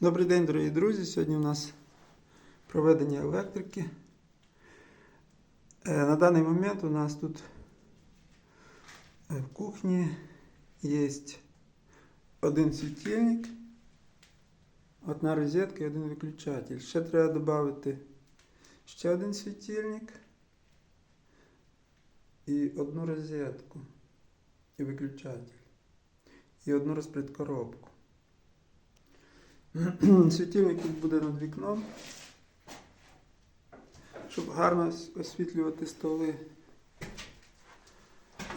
Добрий день, дорогі друзі. Сьогодні у нас проведення електрики. Е, На даний момент у нас тут е, в кухні є один світильник, одна розетка і один виключатель. Ще треба додати ще один світильник і одну розетку і виключатель. І одну розпредкоробку. Світильник тут буде над вікном, щоб гарно освітлювати столи.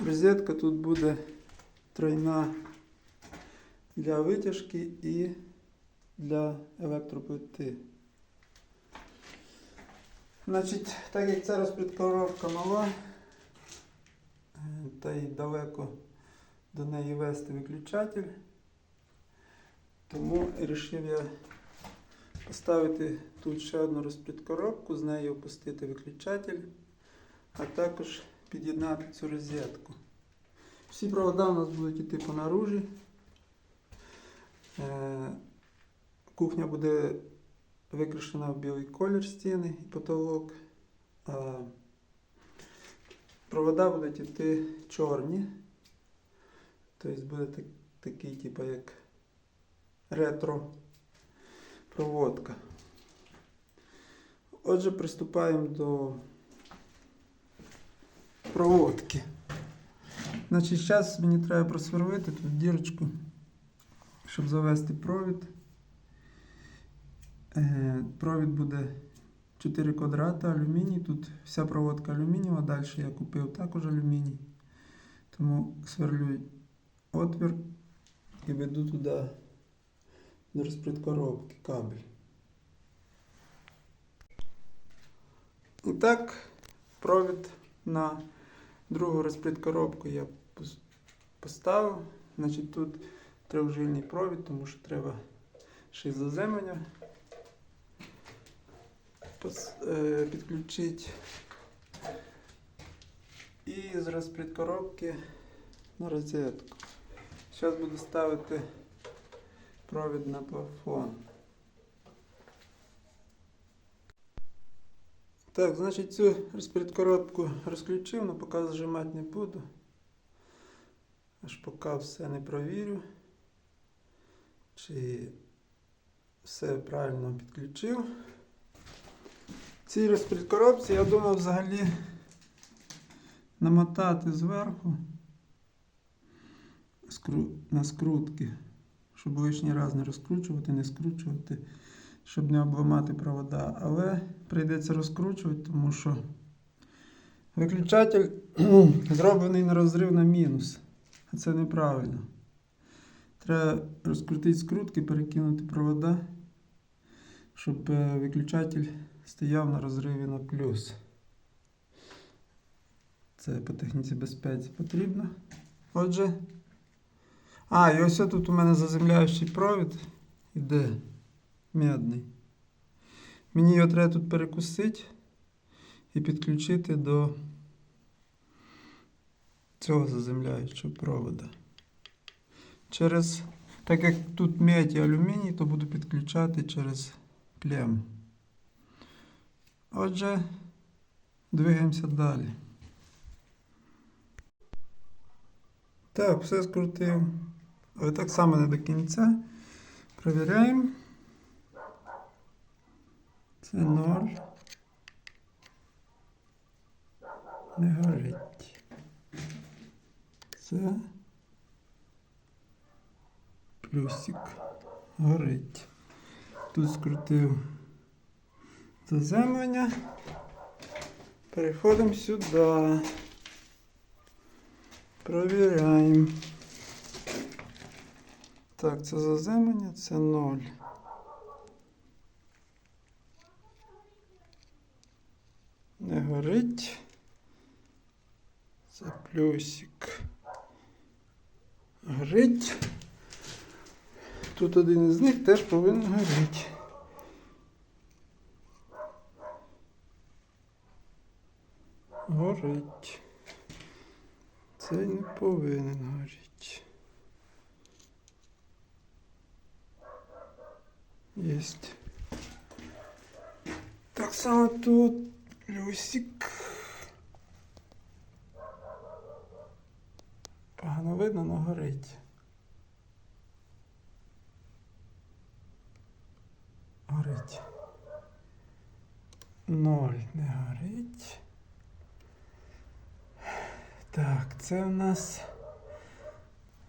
Розетка тут буде тройна для витяжки і для електроплити. Значить, так як це розпредкоробка мала, е, та й далеко до неї вести виключатель. Тому вирішив я поставити тут ще одну розпредкоробку, з нею опустити виключатель, а також під'єднати цю розетку. Всі провода у нас будуть йти по наружі. Е, Кухня буде викрашена в білий колір стіни і потолок. Провода будуть йти чорні. Тобто буде такий, типу, як ретро проводка. Отже, приступаємо до проводки. Значить, зараз мені треба просверлити тут дірочку, щоб завести провід. Е, Провід буде 4 квадрата алюміній. Тут вся проводка алюмінієва, далі я купив також алюміній. Тому сверлю отвір і веду туди до розпредкоробки кабель. І так, провід на другу розпредкоробку я поставив. Значить, тут трьохжильний провід, тому що треба ще й заземлення е, підключити. І з розпредкоробки на розетку. Зараз буду ставити провід на плафон. Так, значить цю розпредкоробку розключив, але поки зажимати не буду. Аж поки все не провірю, чи все правильно підключив. Цій розпредкоробці я думав взагалі намотати зверху на скрутки щоб лишній раз не розкручувати, не скручувати, щоб не обламати провода. Але прийдеться розкручувати, тому що виключатель зроблений на розрив на мінус. А це неправильно. Треба розкрутити скрутки, перекинути провода, щоб е, виключатель стояв на розриві на плюс. Це по техніці безпеці потрібно. Отже, а, і ось тут у мене заземляючий провід іде медний. Мені його треба тут перекусити і підключити до цього заземляючого провода. Через, так як тут медь і алюміній, то буду підключати через клему. Отже, двигаємося далі. Так, все скрутив. Але так само не до кінця. Провіряємо. Це ноль. Не горить. Це плюсик. Горить. Тут скрутив заземлення. Переходимо сюди. Провіряємо. Так, це заземлення, це 0. Не горить. Це плюсик. Горить. Тут один із них теж повинен горіти. Горить. Цей не повинен горіти. Єсть. Так само тут плюсик. Погано видно, но горить. Горить. Ноль не горить. Так, це у нас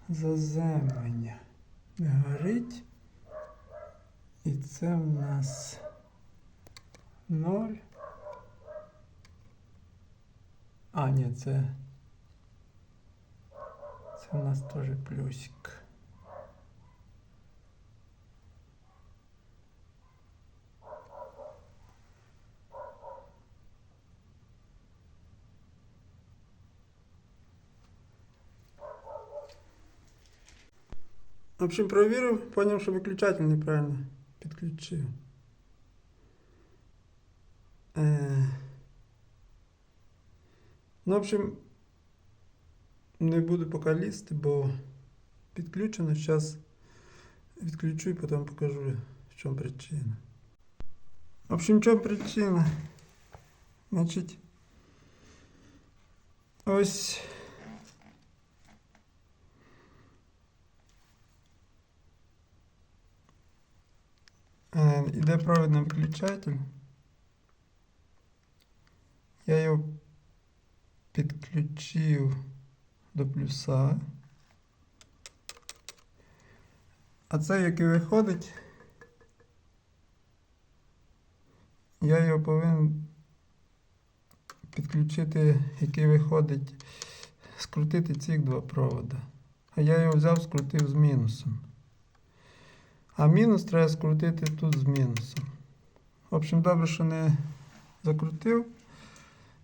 заземлення. Не горить. І це у нас ноль. А, ні, це. Це у нас теж плюсик. В общем, проверил, понял, что выключатель неправильно підключив. Е... Ну, в общем, не буду поки лізти, бо підключено. Зараз відключу і потім покажу, в чому причина. В общем, в чому причина? Значить, ось. Іде провідний включатель. Я його підключив до плюса. А це, який виходить, я його повинен підключити, який виходить, скрутити ці два провода. А я його взяв, скрутив з мінусом. А мінус треба скрутити тут з мінусом. В общем, добре, що не закрутив,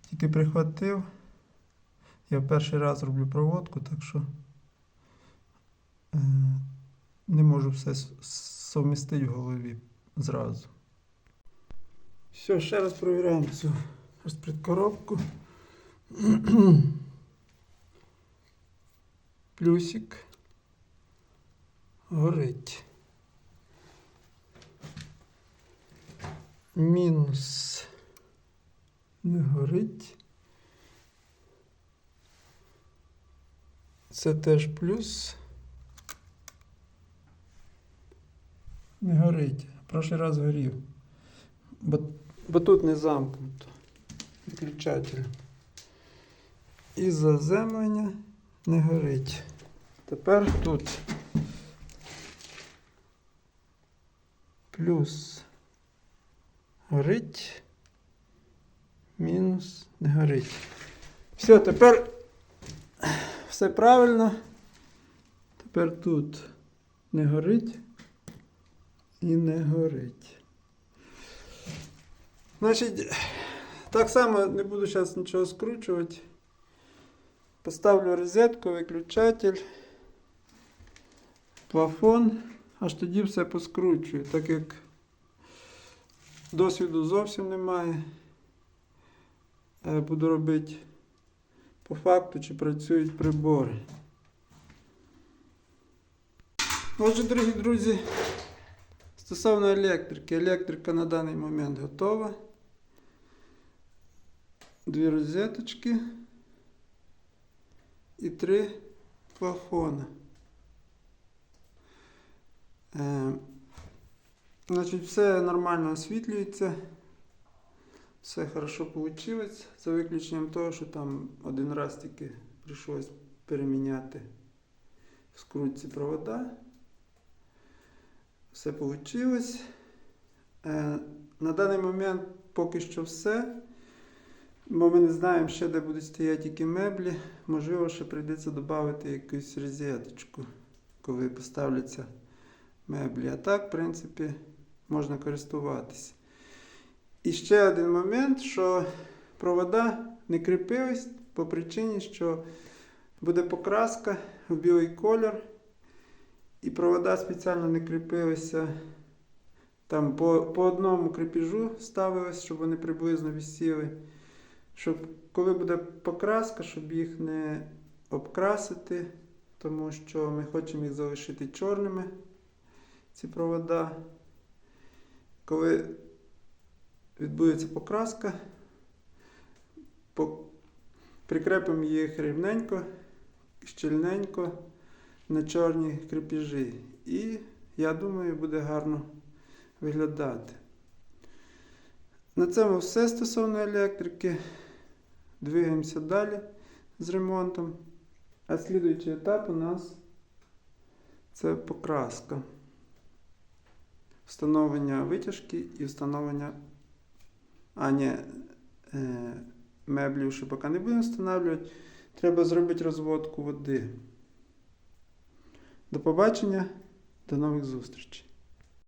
тільки прихватив. Я перший раз роблю проводку, так що е, не можу все совмістити в голові зразу. Все, ще раз провіряємо цю розпредкоробку. Плюсик. Горить. Мінус не горить. Це теж плюс. Не горить. Прошлий раз горів. Бо, бо тут не замкнуто. Виключатель. І заземлення не горить. Тепер тут плюс горить. Мінус не горить. Все, тепер все правильно. Тепер тут не горить і не горить. Значить, так само не буду зараз нічого скручувати. Поставлю розетку, виключатель, плафон, аж тоді все поскручую, так як досвіду зовсім немає. Е, Буду робити по факту, чи працюють прибори. Отже, дорогі друзі, стосовно електрики. Електрика на даний момент готова. Дві розеточки і три плафона. Значить, все нормально освітлюється. Все хорошо вийшло, за виключенням того, що там один раз тільки прийшлось переміняти в скрутці провода. Все вийшло. Е, на даний момент поки що все. Бо ми не знаємо ще, де будуть стояти які меблі. Можливо, ще прийдеться додати якусь розеточку, коли поставляться меблі. А так, в принципі, можна користуватися. І ще один момент, що провода не кріпились по причині, що буде покраска в білий колір. І провода спеціально не кріпилися. Там по, по одному крепежу ставилось, щоб вони приблизно висіли. Щоб коли буде покраска, щоб їх не обкрасити, тому що ми хочемо їх залишити чорними, ці провода. Коли відбудеться покраска, прикрепимо їх рівненько, щільненько на чорні крепежі. І я думаю, буде гарно виглядати. На цьому все стосовно електрики. Двигаємося далі з ремонтом. А слідуючий етап у нас це покраска. Встановлення витяжки і встановлення. А, ні, е, меблів ще поки не будемо встановлювати. Треба зробити розводку води. До побачення, до нових зустрічей.